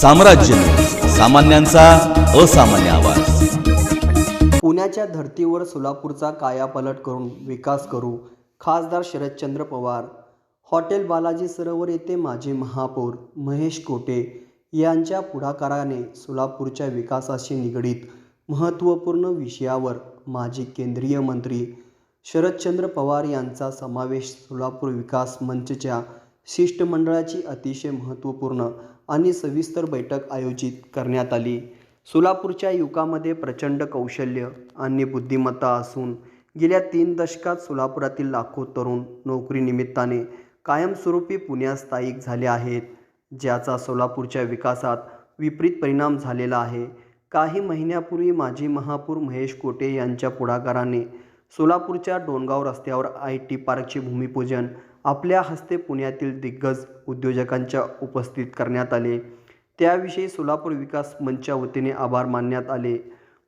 साम्राज्य. सामान्यांचा असामान्य आवाज. पुण्याच्या धर्तीवर सोलापूरचा कायापलट करून विकास करू खासदार शरदचंद्र पवार. हॉटेल बालाजी सरोवर येथे माजी महापौर महेश कोटे यांच्या पुढाकाराने सोलापूरच्या विकासाशी निगडीत महत्त्वपूर्ण विषयावर माजी केंद्रीय मंत्री शरदचंद्र पवार यांचा समावेश सोलापूर विकास मंचच्या शिष्टमंडळाची अतिशय महत्त्वपूर्ण आणि सविस्तर बैठक आयोजित करण्यात आली. सोलापूरच्या युवकामध्ये प्रचंड कौशल्य आणि बुद्धिमत्ता असून गेल्या तीन दशकात सोलापुरातील लाखो तरुण नोकरीनिमित्ताने कायमस्वरूपी पुण्यात स्थायिक झाले आहेत ज्याचा सोलापूरच्या विकासात विपरीत परिणाम झालेला आहे. काही महिन्यापूर्वी माजी महापौर महेश कोटे यांच्या पुढाकाराने सोलापूरच्या डोणगाव रस्त्यावर आय टी पार्कचे भूमिपूजन आपल्या हस्ते पुण्यातील दिग्गज उद्योजकांच्या उपस्थित करण्यात आले. त्याविषयी सोलापूर विकास मंचच्या वतीने आभार मानण्यात आले.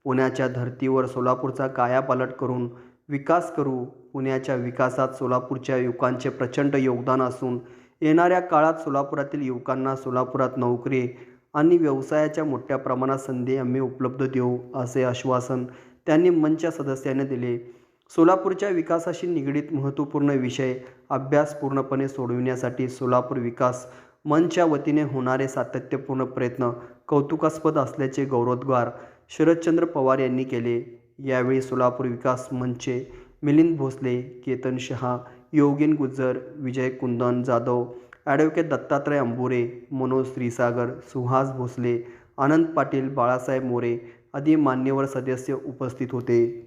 पुण्याच्या धर्तीवर सोलापूरचा कायापालट करून विकास करू. पुण्याच्या विकासात सोलापूरच्या युवकांचे प्रचंड योगदान असून येणाऱ्या काळात सोलापुरातील युवकांना सोलापुरात नोकरी आणि व्यवसायाच्या मोठ्या प्रमाणात संधी आम्ही उपलब्ध देऊ असे आश्वासन त्यांनी मंचच्या सदस्याने दिले. सोलापूरच्या विकासाशी निगडीत महत्त्वपूर्ण विषय अभ्यास पूर्णपणे सोडविण्यासाठी सोलापूर विकास मनच्या वतीने होणारे सातत्यपूर्ण प्रयत्न कौतुकास्पद असल्याचे गौरवोद्गार शरदचंद्र पवार यांनी केले. यावेळी सोलापूर विकास मंचचे मिलिंद भोसले केतन शहा योगेन गुज्जर विजय कुंदन जाधव ॲडव्होकेट दत्तात्रय अंबुरे मनोज श्रीसागर सुहास भोसले आनंद पाटील बाळासाहेब मोरे आदी मान्यवर सदस्य उपस्थित होते.